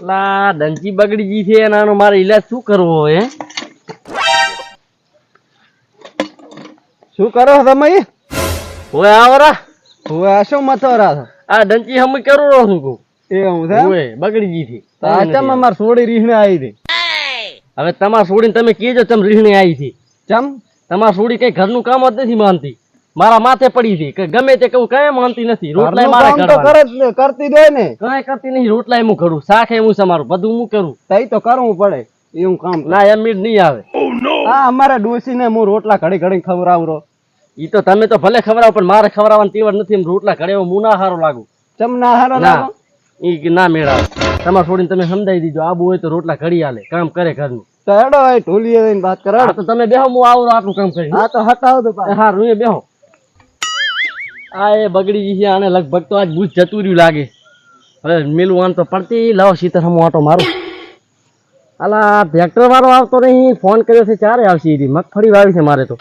લા ડંકી બગડી ગઈ છે અને મારે ઈલાજ શું કરવો હે? શું કરો તમે? ઓય આવરા. હવે આ શું મથો રહ્યા આ ડંકી હમ કરું રહો છું કો એ હું થા? ઓય બગડી ગઈ છે. તાચમ અમાર સોડી રીહણે આવી હતી? હવે તમાર છોડીને તમે કીજો તમ રીહણે આવી છે. ચમ તમાર સોડી કઈ ઘરનું કામ જ નથી માનતી. મારા માથે પડી છે. કે ગમે તે કહું કઈ માનતી નથી. રોટલા મારે કામ તો કરે જ ને, કરતી જ ને. કઈ કરતી નહીં રોટલા હું કરું. શાક હું સમારું. બધું હું કરું. તઈ તો કરવું પડે. એવું કામ ના એમ મીડ નહીં આવે. હા અમારે ડોસી ને હું રોટલા ઘડી ઘડી ખવડાવરો. ઈ તો તમે તો ભલે ખવડાવો પણ મારે ખવડાવવાની તેવડ નથી. એમ રોટલા ઘડે હું ના હારો લાગુ. ચમ ના હારો ના. લાગો? ઈ ના મેળાવે તમારે છોડીને તમે સમજાવી દીજો. આબુ હોય તો રોટલા ઘડી હાલે કામ કરે ઘરનું. તો હેડો એ ઢોલીએ લઈને વાત કરો. તો તમે બેહો હું આવું આટલું કામ કરી. હા તો હટાવો તો હા રૂએ બેહો. આ એ બગડી ગઈ છે આને લગભગ તો આજ બુજ જતું રહ્યું લાગે. હવે મેલું આમ તો પડતી લાવો શીતર હમો આટો મારું. અલા ટ્રેક્ટર વાળો આવતો નહીં. ફોન કર્યો છે ચારે આવશે એ મગફળી વાવી છે મારે તો.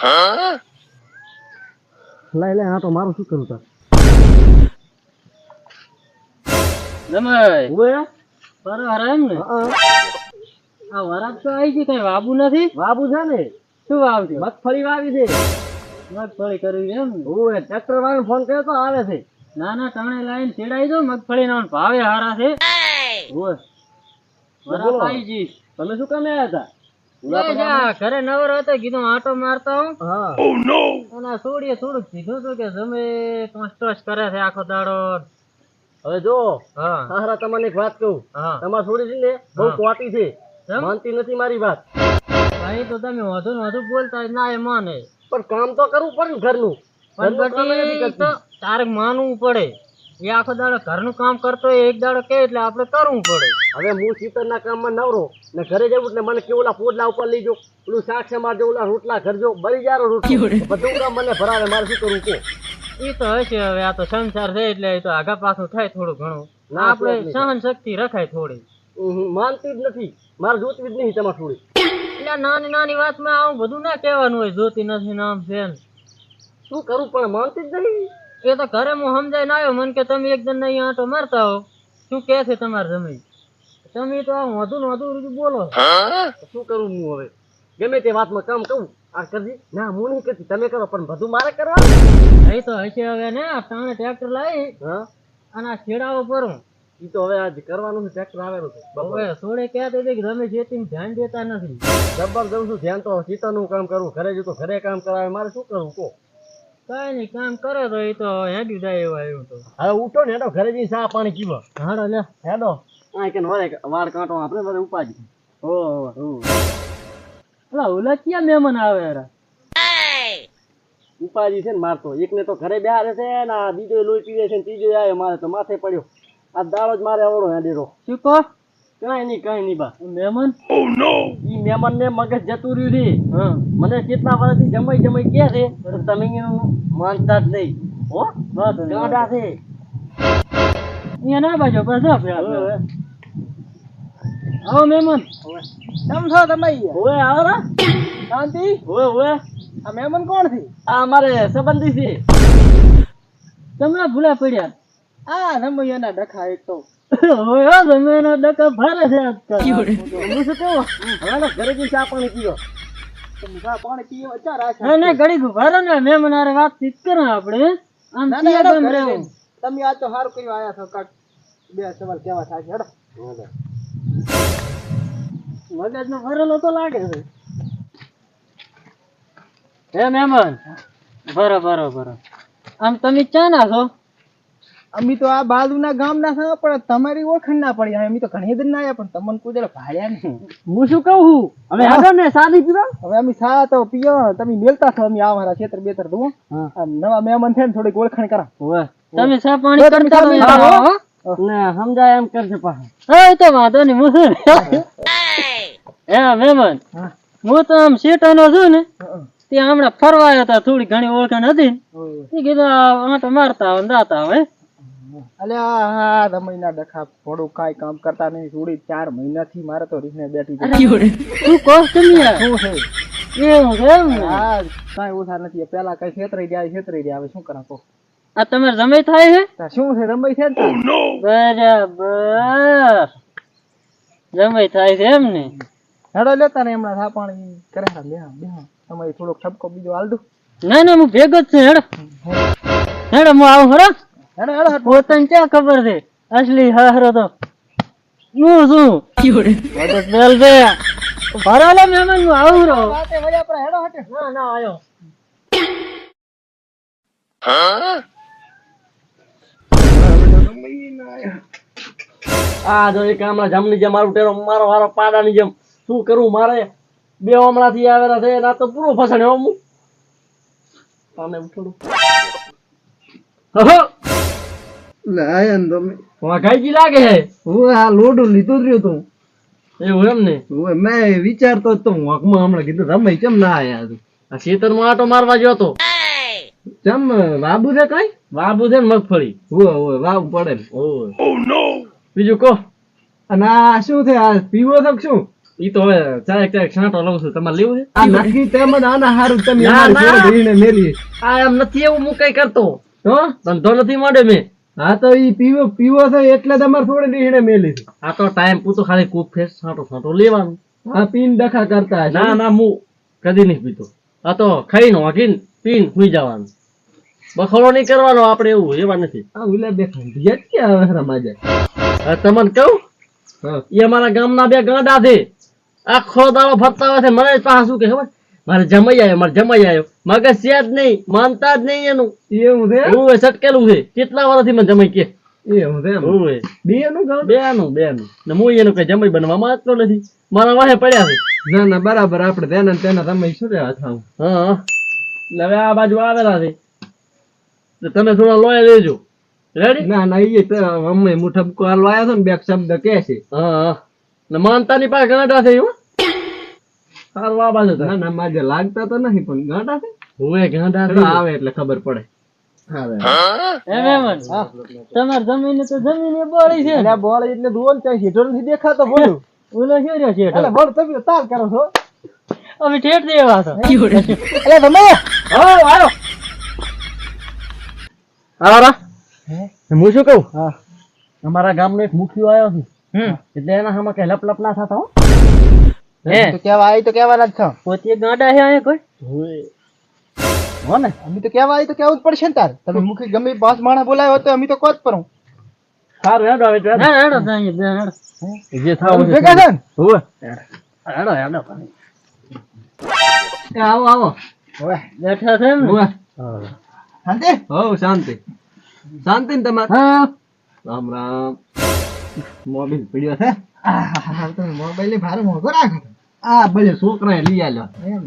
લઈ લે આટો મારું શું કરું તાર? જમાઈ એમ ને? આ વરાપ તો આવી ગઈ કઈ વાબુ નથી? વાબુ છે ને? શું વાવતી મગફળી વાવી છે. મગફળી કરવી એમ. ઓય ટ્રેક્ટર વાળો ફોન કર્યો તો આવે છે. ના ના ટણે લાઈન તેડાઈ દો મગફળી ના ભાવે હારા છે. ગઈ તમે શું કામે આવ્યા હતા? ઘરે નવરો હતો કીધું આટો મારતો હું. અને સોડીએ થોડુંક કીધું હતું કે જમે ટોસ કરે છે આખો દાડો. હવે જો હા. હારા તમને એક વાત કહું. હા. તમારે છોડી છે ને બહુ. કોટી છે? માનતી નથી મારી વાત. અહીં તો તમે વધુ ને વધુ બોલતા ના એ માને. પણ કામ તો કરવું પડે ને ઘરનું. તારે માનવું પડે. એ આખો દાડો ઘરનું કામ કરતો હોય એક દાડો કે એટલે આપણે કરવું પડે. હવે હું શીતળના કામમાં નવરો ને ઘરે જવું એટલે મને કે ઓલા પોડલા ઉપર લઈ જો પેલું શાક સમારજો ઓલા રોટલા કરજો બળી જારો રોટલો. બધું કામ મને ભરાવે મારે શું કરવું કે? એ તો હશે હવે આ તો સંસાર છે એટલે એ તો આગા પાછું થાય થોડું ઘણું. ના, આપણે સહન શક્તિ રખાય થોડી. માનતી જ નથી. મારે જોતવી જ નહીં તમારે થોડી એટલે નાની નાની વાતમાં આવું બધું ના કહેવાનું હોય જોતી નથી નામ છે શું કરું પણ માનતી જ નહીં. એ તો ઘરે હું સમજાઈને આવ્યો મને કે તમે એક જણ અહીંયા આંટો મારતા હો. શું કહે છે તમારે જમી તમે તો આમ વધુ ને વધુ રીતે બોલો શું કરું હું હવે? ગમે તે વાતમાં કામ કહું આ કરજી. ના હું નહીં કરતી તમે કરો પણ બધું મારે કરવા. નહીં તો હશે હવે ને આ ટાણે ટ્રેક્ટર લાવી હા? અને આ છેડાઓ ભરું ઈ તો હવે આજ કરવાનું છે ટ્રેક્ટર આવેલું છે. હવે સોળે ક્યાં હતા કે તમે ખેતીમાં ધ્યાન દેતા નથી. જબર જઉં છું ધ્યાન તો સીતાનું કામ કરવું ઘરે જતો ઘરે કામ કરાવે મારે શું કરવું કહો. કઈ નહીં કામ કરે તો એ તો હેડી જાય એવું આવ્યું તો. હવે ઉઠો ને હેડો ઘરે જઈને સા પાણી પીવો. હાડો લે. હેડો. આ કે વળે વાળ કાંટો આપણે બધે ઉપાજી ઓ હો ઓલા ઓલા ક્યાં મહેમાન આવે યાર ઉપાજી છે ને મારતો એકને તો ઘરે બેહારે છે ને આ બીજો લોહી પીવે છે ને ત્રીજો આવે મારે તો માથે પડ્યો. આ દાડો જ મારે આવડો હેડેરો શું કહો? કઈ નહીં કઈ નહીં બા. મહેમાન? ઈ મહેમાન ને મગજ જતું રહ્યું છે. હા. મને કેટલા વર્ષથી જમાઈ જમાઈ કે છે તમે એનું માનતા જ નહીં. હો? બસ ગાડા છે. અહીંયા ના બાજો બસ જો. આવો મહેમાન. કેમ છો તમે? હવે આવો રા શાંતિ? હવે હવે. આ મહેમાન કોણ છે? આ અમારે સંબંધી છે. તમને ભૂલા પડ્યા. આ રમૈયાના ડખા એક તો. હોય હો, તમે ભારે છે આજકાલ. હું શું કહું? હવે ઘરે જઈને ચા પાણી પીવો પાણી હા ને વાતચીત કરો આપણે. આમ રહેવું. તમે તો સારું કર્યું આયા છો કાક બે સવાલ કેવા થાય હેડો. મગજનો ભરેલો તો લાગે છે. હે મહેમાન? બરો બરો બરો આમ તમે ચા ના છો અમે તો આ બાજુના ગામના છે પણ તમારી ઓળખાણ ના પડી. અમે તો ઘણી દિન ના આવ્યા પણ તમને કોઈ ભાડ્યા નહીં. હું શું કહું છું? હવે આગળ ને સાદી પીવા હવે અમે સા તો પીઓ તમે મેલતા છો અમે આ મારા ખેતર બેતર દો નવા મહેમાન છે ને થોડીક ઓળખાણ કરા. તમે સા પાણી કરતા. ને સમજાય એમ કરશે પાછા. હા, એ તો વાંધો નહીં હું શું? એ હે મહેમાન. હું. તો આમ શેટાનો છું ને ત્યાં હમણાં ફરવા આવ્યા હતા થોડી ઘણી ઓળખાણ હતી. કીધું આ આંટો મારતા આવે દાતા આવે અલ્યા હા રમૈના ડખા થોડું કાંઈ કામ કરતા નહીં. થોડી ચાર મહિનાથી મારે તો રીને બેઠી છે. તું કહો તમે? શું છે? એવું એમ? હા કાંઈ ઓછા નથી. પેલા કઈ છેતરાઈ ગયા છેતરાઈ ગયા હવે શું કરા કહો? આ તમારે જમાઈ થાય છે? શું છે? રમઈ છે ને તાર? બરાબર. જમાઈ થાય છે એમ ને? હેડો લેતા ને હમણાં થાપાણી કરે. લે બે તમારી થોડોક ઠપકો બીજો હાલ દઉં. ના ના હું ભેગો જ છું. હેડો. હેડો હું આવું ખરો હેડો. ક્યાં ખબર છે? અસલી હારો તો હું છું. છે મહેમાન હું આવું રહો. હેડો હટે. ના ના આયો. આ જો એક હમણાં જમની જેમ મારું ટેરો મારો વારો પાડાની જેમ. શું કરું મારે? બે હમણાંથી આવેલા છે ના તો પૂરો ફસાણ્યો હું. આને ઉઠોડું. લે આયા ને તમે. લાગે છે હું આ લોડું લીધું જ રહ્યું તું. એવું એમ ને? હવે મેં વિચારતો તો હું હમણાં કીધું રમાઈ કેમ ના આયા તું? આ ખેતરમાં આટો મારવા ગયો તો. ચમ બાબુ છે કઈ? બાબુ છે ને મગફળી. હોય હોય વાવ પડે ને. ઓય. બીજું કહો. અને આ શું છે આ પીવો છો શું? ઈ તો હવે ચારેક ચારેક છાંટો લઉં છું. તમારે લેવું છે? આ નક્કી તેમ જ આના હારું તમે મેલી. આ એમ નથી એવું હું કઈ કરતો. તો ધંધો નથી મળે મેં. હા તો ઈ પીવો પીવો છે એટલે તમારે થોડી રીહણે મેલી છે. આ તો ટાઈમ પૂતો ખાલી કૂક ફેસ છાંટો છાંટો લેવાનું. આ પીન દખા કરતા. ના ના હું કદી નહીં પીતો. આ તો ખાઈને વાગીને પીન સુઈ જવાનું. બખોડો નહીં કરવાનો આપણે એવું એવા નથી. આ ઉલા બે ખંડિયા કે આવે રમાજે જાય તમને કહું? હા. એ અમારા ગામના બે ગાંડા છે. આખો દાડો ફરતા હોય છે મને પાછા શું કે ખબર? મારે જમાઈ આવ્યો મારે જમાઈ આવ્યો મગજ છે જ નહીં માનતા જ નહીં એનું. એવું છે હું સટકેલું છે. કેટલા વર્ષથી મને જમાઈ કે? એવું છે એમ. એવું હોય બે નું બેનું બેનું. ને હું એનું કઈ જમાઈ બનવા માંગતો નથી. મારા વાહે પડ્યા છે. ના ના બરાબર આપણે તેના તેના તમે શું લેવા થાવ? હા. હા. હવે આ બાજુ આવેલા છે. તમે થોડા લોયા લેજો. રેડી ના ના તો અમે હું ઠપકો હાલવા આવ્યો હતો ને બે શબ્દ કે છે. હા હા. ને માનતાની પાસે ઘણા છે એવું આ બાજુ ના ના માજે લાગતા તો નહીં પણ ગાંડા છે? હું ગાંડા તો આવે એટલે ખબર પડે. તમાર જમીન તો જમીન બોળી છે. એટલે બોલ એટલે દોન ચાહી હીટર નથી દેખાતો બોલું. ઓલો શું રહ્યો છે એટલે બોલ તમે તાર કરો છો. અમે ઠેઠ દેવા છો. એટલે તમે. હા આવ્યો આરા હું? શું કહું? હા. અમારા ગામનો એક મુખ્યો આવ્યો છે. હમ. એટલે એના સામે કઈ લપ લપ ના થતા હો. હે? તો કેવા આવી તો કેવાના જ છો. પોતે ગાંડા છે અહીંયા કોઈ? હો ને. અમે તો કેવા આવી તો કેવું જ પડશે ને તાર. તમે મુખી ગમે પાંચ માણસ બોલાયો હોય તો અમે તો કોત પરું સારું હેડો હવે તો હેડો. ના હેડો ત્યાં બે હેડો. જે થાવ તમે ભેગા છે ને? હોવે. હેડો હેડો એ આવો આવો. બેઠા છે એમ ને? હોવે. શાંતિ? હો શાંતિ. શાંતિ ને તમારે. હા. રામ રામ. મોબાઈલ પડ્યો છે. હા તમે મોબાઈલ ભારે મોઘો રાખો આ ભલે છોકરા લઈ આલ્યો. એમ.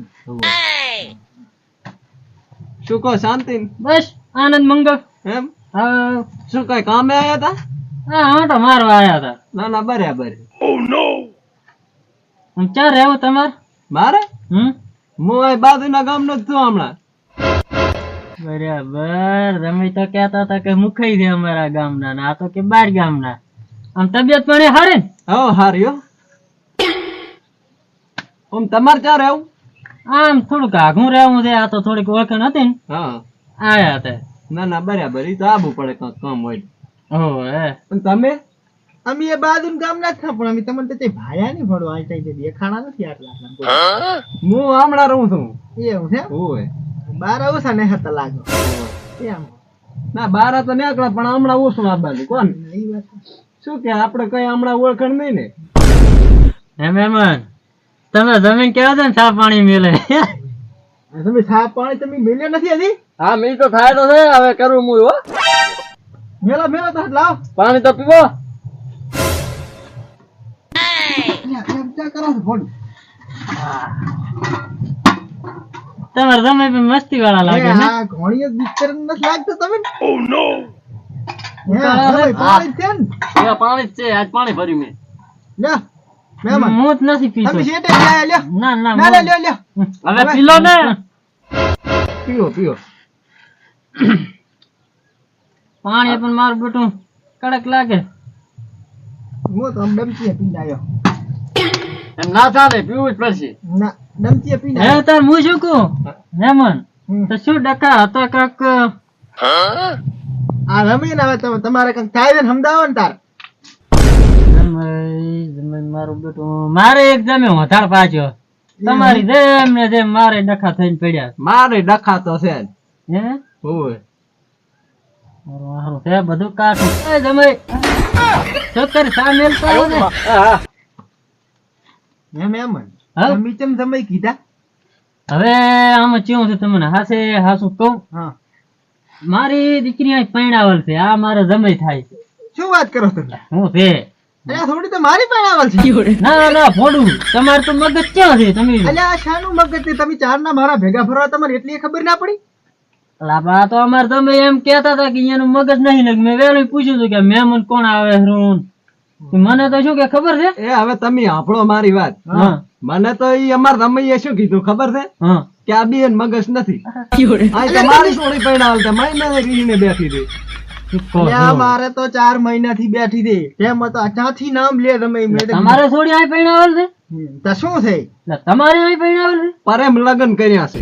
શું કહો શાંતિ? બસ આનંદ મંગળ એમ? હા. શું કઈ કામે આયા હતા હા આંટો મારવા આયા હતા ના ના બરાબર. આમ ક્યાં રહેવું તમારે? મારે? હમ? હું આ બાજુના ગામનો જ છું હમણાં. બરાબર. તમે તો કહેતા હતા કે મુખાઈ દે અમારા ગામના ને આ તો કે બાર ગામના. આમ તબિયત પણ હારે ને? હો હાર્યો ઓમ તમાર ક્યાં રહેવું? આમ થોડુંક આઘું રહેવું છે આ તો થોડીક ઓળખણ હતી ને. હા. આયા હતા ના ના બરાબર ઈ તો આબુ પડે કાંઈક કામ હોય ઓ હે. પણ તમે? અમે એ ગામના જ છો પણ અમે તમને તો ભાયા નહીં ભણવા આ ટાઈમે દેખાણા નથી આટલા હું હમણાં રહું છું. એવું છે ઓય બાર ઓછા ને હતા લાગો. એમ. ના બાર તો નીકળે પણ હમણાં ઓછું આ બાજુ કોણ? શું કે આપણે કઈ હમણાં ઓળખણ નહીં ને? એમ એમ તમે જમીન કેવા છે ને ચા પાણી મેલે? તમે સા પાણી તમે મેલે નથી હજી? હા મી તો થાય તો છે હવે કરું હું હો. મેલા મેલો તો લાવ. પાણી તો પીવો. કરો છો ફોન તમારે તમે મસ્તી વાળા લાગે હા ઘોણીએ બિસ્તર નથી લાગતો તમે ઓ નો ઉતારો છે. પાણી છે ને? એ પાણી જ છે આજ પાણી ભર્યું મેં. લ્યો મહેમાન હું જ નથી પીતો. તમે શેઠે લ્યો લ્યો ના ના ના લ્યો લ્યો હવે પીલો ને. પીવો પીવો પાણી પણ મારું બેટું કડક લાગે. હું તો આમ ડમચીએ પીને આવ્યો એમ ના ચાલે પીવું જ પડશે. ના ડમચીએ પીને હે તાર હું શું કહું? હેમન હમ. તો શું ડકા હતા કાક? આ રમીને હવે તમારે કંઈક થાય ને સમજાવો ને તાર. જમાઈ જમાઈ મારું બેટું. મારે એક જમે વધાર પાછો. તમારી જેમ ને જેમ મારે ડખા થઈને પડ્યા મારે ડખા તો છે હે? ઓય મારું હારું છે બધું કાઠું. એ જમાઈ. ચક્કર સામેલ કરો ને. એમ એમ જ. મીચમ તમે કીધા? હવે આમાં કેવું છે તમને હાસે હાસું કહું? હા. મારી દીકરી અહીં પૈણાવલ છે આ મારે જમાઈ થાય છે. શું વાત કરો તમે? હું છે. અલ્યા થોડી તો મારી પણ છે. ના ના ભોડું તમારે તો મગજ ક્યાં છે તમે? અલ્યા શાનું મગજ છે? તમે ચાર ના મારા ભેગા ફરવા તમારે એટલી ખબર ના પડી? લાબા તો અમારે તમે એમ કેતા હતા કે અહીંયાનું મગજ નહીં લાગે. મેં વહેલું પૂછ્યું હતું કે મહેમાન કોણ આવે હરું મને તો શું કે ખબર છે? એ હવે તમે આપણો મારી વાત. મને તો એ અમાર રમૈયે શું કીધું ખબર છે? હા. કે આ મગજ નથી. તમારી સોળી પૈણાવલ તે રીને બેઠી દે મારે તો ચાર મહિના થી બેઠી દે તેમ તો ક્યાંથી નામ લે તમે તમારે થોડી અહીં પરણાવેલ છે? તો શું થઈ તમારે અહીં પરણાવેલ છે? પરેમ લગ્ન કર્યા છે.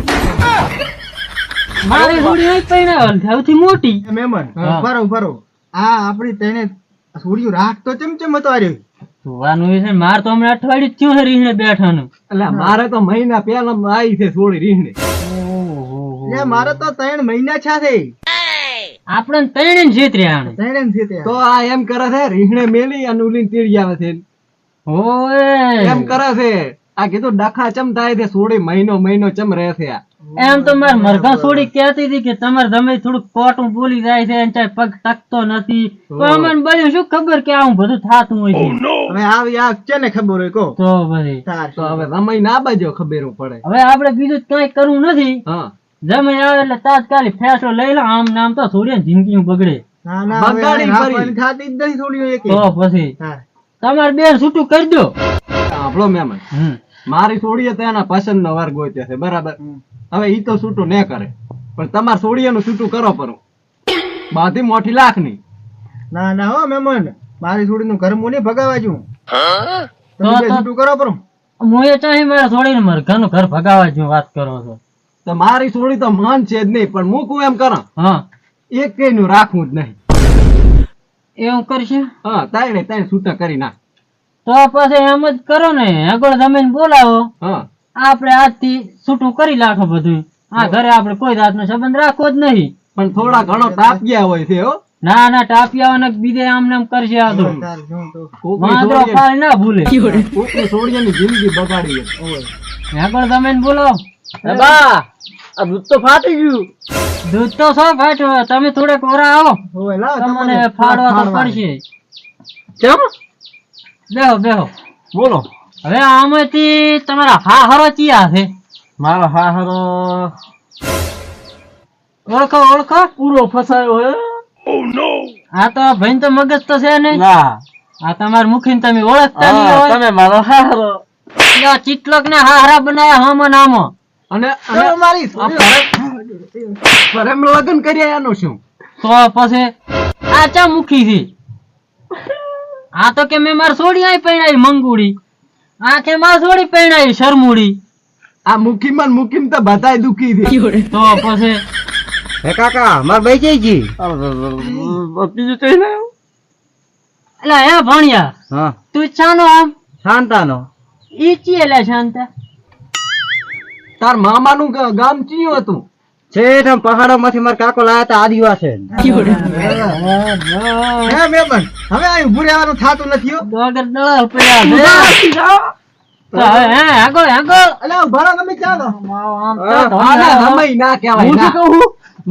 મારી થોડી અહીં પરણાવેલ છે સૌથી મોટી. મેમન ફરો ફરો. આ આપણી તેને સોડિયું રાખ તો ચમચમ હતો આર્યો જોવાનું એ છે માર તો હમણાં અઠવાડિયું થયું છે રીહણે બેઠાનું. એટલે મારે તો મહિના પહેલા આવી છે સોળી રીહને એટલે મારે તો ત્રણ મહિના છા. આપણે ત્રણે જીત રહ્યા ત્રણ તો આ એમ કરે છે રીહણે મેલી અને ઉલીને તીડી આવે છે. ઓય. એમ કરે છે આ કીધું ડખા ચમ થાય છે સોળી મહિનો મહિનો ચમ રહે છે આ. એમ તો માર મરઘા છોડી કહેતી હતી કે તમારે તમે થોડુંક કોટું બોલી જાય છે અને ચાય પગ ટકતો નથી. તો અમને બધું શું ખબર કે આવું બધું થાતું હોય છે? હવે આવી આ કેને ખબર હોય કો તો ભાઈ તો હવે રમાઈ ના બાજો ખબર પડે. હવે આપણે બીજું કઈ કરવું નથી. હા. જમે આવે એટલે તાત્કાલિક ફેસલો લઈ લો. આમ નામ તો છોડીને જિંદગી બગડે. ફરી. થાતી જ નહીં એક. તો પછી તમારે બેન છૂટું કરી દો. આપણો મેમન. હમ. મારી થોડી તો એના પસંદ નો વર્ગ હોય છે. બરાબર. હવે ઈ તો છૂટું ને કરે. પણ તમાર સોડિયાનું નું છૂટું કરો પરું. બાધી મોટી લાખની. ના ના હો મેમન. મારી સોડી નું ઘર મુની ભગાવા છું તમે બે છૂટું કરો પરું. હું એ ચાહી મારે મારા ઘરનું ઘર ભગાવા છું વાત કરો છો. તો મારી સોડી તો મન છે જ નહીં પણ મૂકું એમ કરો. હા. એક કઈ નું રાખવું જ નહીં. એવું કરશે? હા તાઈ તાઈ છૂટા કરી નાખ. તો પછી એમ જ કરો ને. આગળ જમીન બોલાવો. હા. આપણે આજથી છૂટું કરી નાખો બધું. આ ઘરે આપણે કોઈ જાતનો સંબંધ રાખવો જ નહીં. પણ થોડા ઘણો તાપ ગયા હોય છે હો. ના ના ટાપિયાઓને બીજે આમ નામ કરશે આ તો. વાંદરો સોડીએ- ના ભૂલે. કોકની સોડીએની જિંદગી બગાડી છે. પણ તમે બોલો. એ બા આ દૂધ તો ફાટી ગયું. દૂધ તો શું ફાટ્યો? તમે થોડેક કોરા આવો. તમને ફાડવા તો પડશે. કેમ? બેહો બેહો. બોલો. હવે આમાંથી તમારા હા હરો ચિયા છે? મારો હાહરો ઓળખો ઓળખો? પૂરો ફસાયો હે. આ તો ભાઈ તો મગજ તો છે ને ના. આ તમાર મુખીને તમે ઓળખતા નહીં હા, હોય. તમે મારો હાહરો આ ચિટલોક ને હારા બનાયા હમ નામો. અને અને મારી પરમ લગન કર્યા એનું શું તો પછી આ ચા મુખી છે? આ તો કે મેં માર સોડી આઈ પૈણાઈ મંગુડી. આ કે માર સોડી શરમુડી. આ મુકીમમાં મુકીમ તો બધાય દુખી છે. તો પછી હે કાકા માર ભાઈ જઈ જી બીજું તો એને એટલે હે ભણ્યા. હા. તું છાનો આમ? શાંતાનો. ઈ ચી લે શાંતા? તાર મામાનું ગામ ચિયું હતું? છેઠ આમ પહાડોમાંથી મારા કાકો લાયા હતા આદિવાસી. હવે આ ઊભું રહેવાનું થાતું નથી દળાલ પડ્યા ઊભા તમે ચાલો આમ તો આને ધોળા. સમય ના કહેવાય હું શું ના. કહું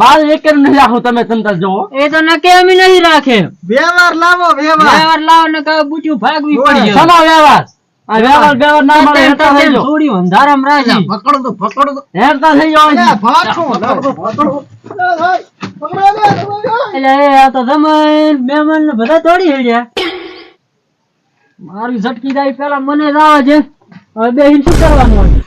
બાર એકર નહીં રાખો તમે તંતર જોવો એ તો નકે અમે નહીં રાખે. વ્યવહાર લાવો વ્યવહાર. વ્યવહાર લાવો ને કહે બુટ્યું ભાગવી. પડી સમા વ્યવહાર વ્યવહાર વ્યવહાર ના મળે હેરતા થઈ જાઓ. થોડી અંધારામ રાખી પકડો તો પકડો તો. હેરતા થઈ જાઓ અલે અહીંથી. પકડો પકડો અલે ભાઈ, પકડો. લે, પકડો. લે. એટલે એ આ તો જમાઈ મહેમાન ને બધા દોડી હેડ્યા. મારી ઝટકી જાય પેલા મને જ આવે છે હવે બે શું કરવાનું હોય?